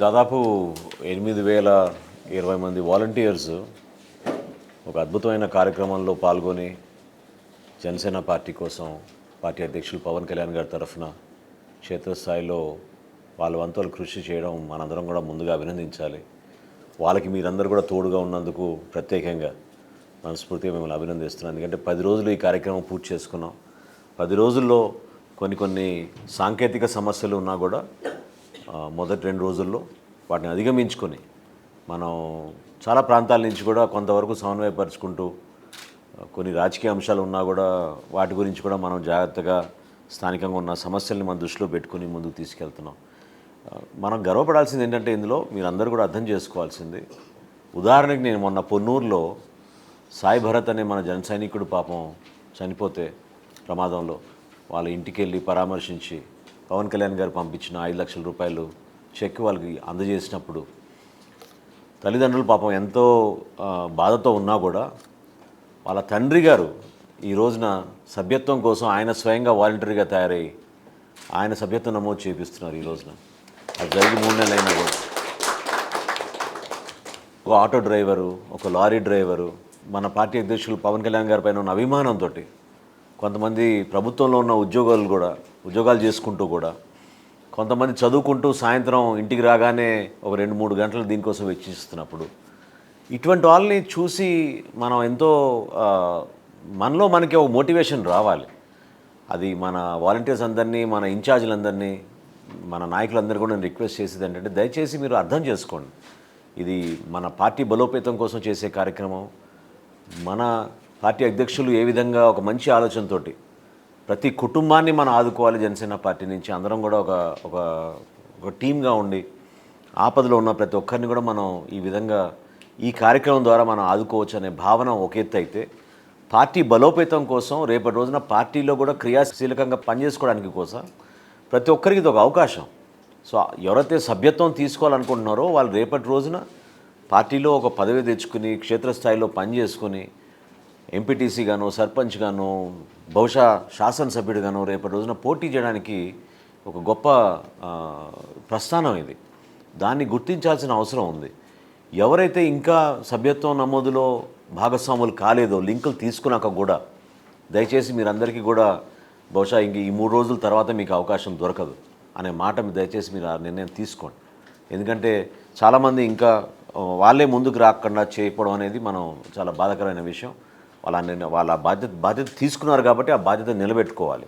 దాదాపు ఎనిమిది వేల ఇరవై మంది వాలంటీర్స్ ఒక అద్భుతమైన కార్యక్రమంలో పాల్గొని జనసేన పార్టీ కోసం పార్టీ అధ్యక్షులు పవన్ కళ్యాణ్ గారి తరఫున క్షేత్రస్థాయిలో వాళ్ళ వంతులు కృషి చేయడం మనందరం కూడా ముందుగా అభినందించాలి. వాళ్ళకి మీరందరూ కూడా తోడుగా ఉన్నందుకు ప్రత్యేకంగా మనస్ఫూర్తిగా మిమ్మల్ని అభినందిస్తున్నాను. ఎందుకంటే పది రోజులు ఈ కార్యక్రమం పూర్తి చేసుకున్నాం. పది రోజుల్లో కొన్ని కొన్ని సాంకేతిక సమస్యలు ఉన్నా కూడా మొదటి రెండు రోజుల్లో వాటిని అధిగమించుకొని మనం చాలా ప్రాంతాల నుంచి కూడా కొంతవరకు సమన్వయపరుచుకుంటూ కొన్ని రాజకీయ అంశాలు ఉన్నా కూడా వాటి గురించి కూడా మనం జాగ్రత్తగా స్థానికంగా ఉన్న సమస్యల్ని మన దృష్టిలో పెట్టుకుని ముందుకు తీసుకెళ్తున్నాం. మనం గర్వపడాల్సింది ఏంటంటే ఇందులో మీరందరూ కూడా అర్థం చేసుకోవాల్సింది ఉదాహరణకి నేను మొన్న పొన్నూరులో సాయి భరత్ అనే మన జన సైనికుడు పాపం చనిపోతే ప్రమాదంలో వాళ్ళ ఇంటికి వెళ్ళి పరామర్శించి పవన్ కళ్యాణ్ గారు పంపించిన ఐదు లక్షల రూపాయలు చెక్ వాళ్ళకి అందజేసినప్పుడు తల్లిదండ్రులు పాపం ఎంతో బాధతో ఉన్నా కూడా వాళ్ళ తండ్రి గారు ఈ రోజున సభ్యత్వం కోసం ఆయన స్వయంగా వాలంటరీగా తయారై ఆయన సభ్యత్వం నమోదు చేపిస్తున్నారు ఈ రోజున. అది జరిగి మూడు నెలలు అయినా కూడా. ఒక ఆటో డ్రైవరు ఒక లారీ డ్రైవరు మన పార్టీ అధ్యక్షులు పవన్ కళ్యాణ్ గారి పైన ఉన్న అభిమానంతో కొంతమంది ప్రభుత్వంలో ఉన్న ఉద్యోగాలు కూడా ఉద్యోగాలు చేసుకుంటూ కూడా కొంతమంది చదువుకుంటూ సాయంత్రం ఇంటికి రాగానే ఒక రెండు మూడు గంటలు దీనికోసం వెచ్చిస్తున్నప్పుడు ఇటువంటి వాళ్ళని చూసి మనం ఎంతో మనలో మనకి ఒక మోటివేషన్ రావాలి. అది మన వాలంటీర్స్ అందరినీ మన ఇన్ఛార్జీలందరినీ మన నాయకులందరూ కూడా నేను రిక్వెస్ట్ చేసేది ఏంటంటే దయచేసి మీరు అర్థం చేసుకోండి. ఇది మన పార్టీ బలోపేతం కోసం చేసే కార్యక్రమం. మన పార్టీ అధ్యక్షులు ఏ విధంగా ఒక మంచి ఆలోచనతోటి ప్రతి కుటుంబాన్ని మనం ఆదుకోవాలి జనసేన పార్టీ నుంచి. అందరం కూడా ఒక ఒక ఒక టీమ్గా ఉండి ఆపదలో ఉన్న ప్రతి ఒక్కరిని కూడా మనం ఈ విధంగా ఈ కార్యక్రమం ద్వారా మనం ఆదుకోవచ్చు అనే భావన ఒక ఎత్తు అయితే పార్టీ బలోపేతం కోసం రేపటి రోజున పార్టీలో కూడా క్రియాశీలకంగా పనిచేసుకోవడానికి కోసం ప్రతి ఒక్కరికి ఇది ఒక అవకాశం. సో ఎవరైతే సభ్యత్వం తీసుకోవాలనుకుంటున్నారో వాళ్ళు రేపటి రోజున పార్టీలో ఒక పదవి తెచ్చుకుని క్షేత్రస్థాయిలో పని చేసుకుని ఎంపీటీసీ గాను సర్పంచ్ గాను బహుశా శాసనసభ్యుడిగాను రేపటి రోజున పోటీ చేయడానికి ఒక గొప్ప ప్రస్థానం ఇది. దాన్ని గుర్తించాల్సిన అవసరం ఉంది. ఎవరైతే ఇంకా సభ్యత్వం నమోదులో భాగస్వాములు కాలేదో లింకులు తీసుకున్నాక కూడా దయచేసి మీరందరికీ కూడా బహుశా ఇంక ఈ మూడు రోజుల తర్వాత మీకు అవకాశం దొరకదు అనే మాట దయచేసి మీరు ఆ నిర్ణయం తీసుకోండి. ఎందుకంటే చాలామంది ఇంకా వాళ్ళే ముందుకు రాకుండా చేయకపోవడం అనేది మనం చాలా బాధాకరమైన విషయం. వాళ్ళ వాళ్ళ బాధ్యత బాధ్యత తీసుకున్నారు కాబట్టి ఆ బాధ్యత నిలబెట్టుకోవాలి.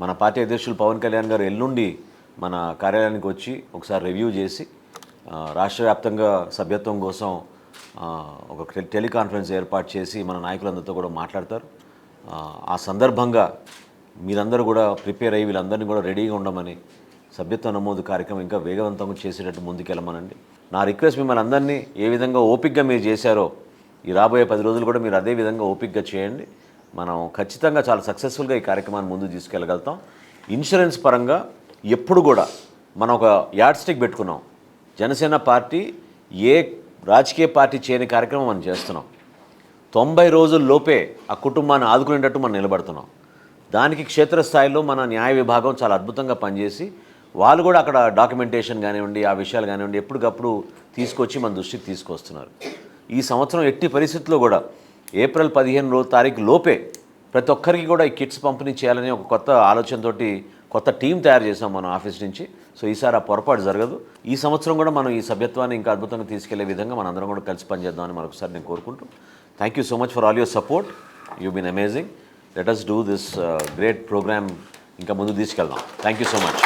మన పార్టీ అధ్యక్షులు పవన్ కళ్యాణ్ గారు ఎల్లుండి మన కార్యాలయానికి వచ్చి ఒకసారి రివ్యూ చేసి రాష్ట్ర వ్యాప్తంగా సభ్యత్వం కోసం ఒక టెలికాన్ఫరెన్స్ ఏర్పాటు చేసి మన నాయకులందరితో కూడా మాట్లాడతారు. ఆ, ఆ సందర్భంగా మీరందరూ కూడా ప్రిపేర్ అయ్యి వీళ్ళందరినీ కూడా రెడీగా ఉండమని సభ్యత్వ నమోదు కార్యక్రమం ఇంకా వేగవంతంగా చేసేటట్టు ముందుకెళ్ళమనండి. నా రిక్వెస్ట్ మిమ్మల్ని అందరినీ ఏ విధంగా ఓపిక్గా మీరు చేశారో ఈ రాబోయే పది రోజులు కూడా మీరు అదే విధంగా ఓపిక్గా చేయండి. మనం ఖచ్చితంగా చాలా సక్సెస్ఫుల్గా ఈ కార్యక్రమాన్ని ముందుకు తీసుకెళ్ళగలుగుతాం. ఇన్సూరెన్స్ పరంగా ఎప్పుడు కూడా మనం ఒక యాడ్ స్టిక్ పెట్టుకున్నాం. జనసేన పార్టీ ఏ రాజకీయ పార్టీ చేయని కార్యక్రమం మనం చేస్తున్నాం. తొంభై రోజుల లోపే ఆ కుటుంబాన్ని ఆదుకునేటట్టు మనం నిలబడుతున్నాం. దానికి క్షేత్రస్థాయిలో మన న్యాయ విభాగం చాలా అద్భుతంగా పనిచేసి వాళ్ళు కూడా అక్కడ డాక్యుమెంటేషన్ కానివ్వండి ఆ విషయాలు కానివ్వండి ఎప్పటికప్పుడు తీసుకొచ్చి మన దృష్టికి తీసుకొస్తున్నారు. ఈ సంవత్సరం ఎట్టి పరిస్థితుల్లో కూడా ఏప్రిల్ పదిహేను రోజు తారీఖు లోపే ప్రతి ఒక్కరికి కూడా ఈ కిట్స్ పంపిణీ చేయాలని ఒక కొత్త ఆలోచనతోటి కొత్త టీం తయారు చేసాం మనం ఆఫీస్ నుంచి. సో ఈసారి ఆ పొరపాటు జరగదు. ఈ సంవత్సరం కూడా మనం ఈ సభ్యత్వాన్ని ఇంకా అద్భుతంగా తీసుకెళ్ళే విధంగా మనం అందరం కూడా కలిసి పనిచేద్దామని మరొకసారి నేను కోరుకుంటూ thank you so much for all your support you been amazing let us do this great programme ఇంకా ముందు తీసుకెళ్దాం. Thank you so much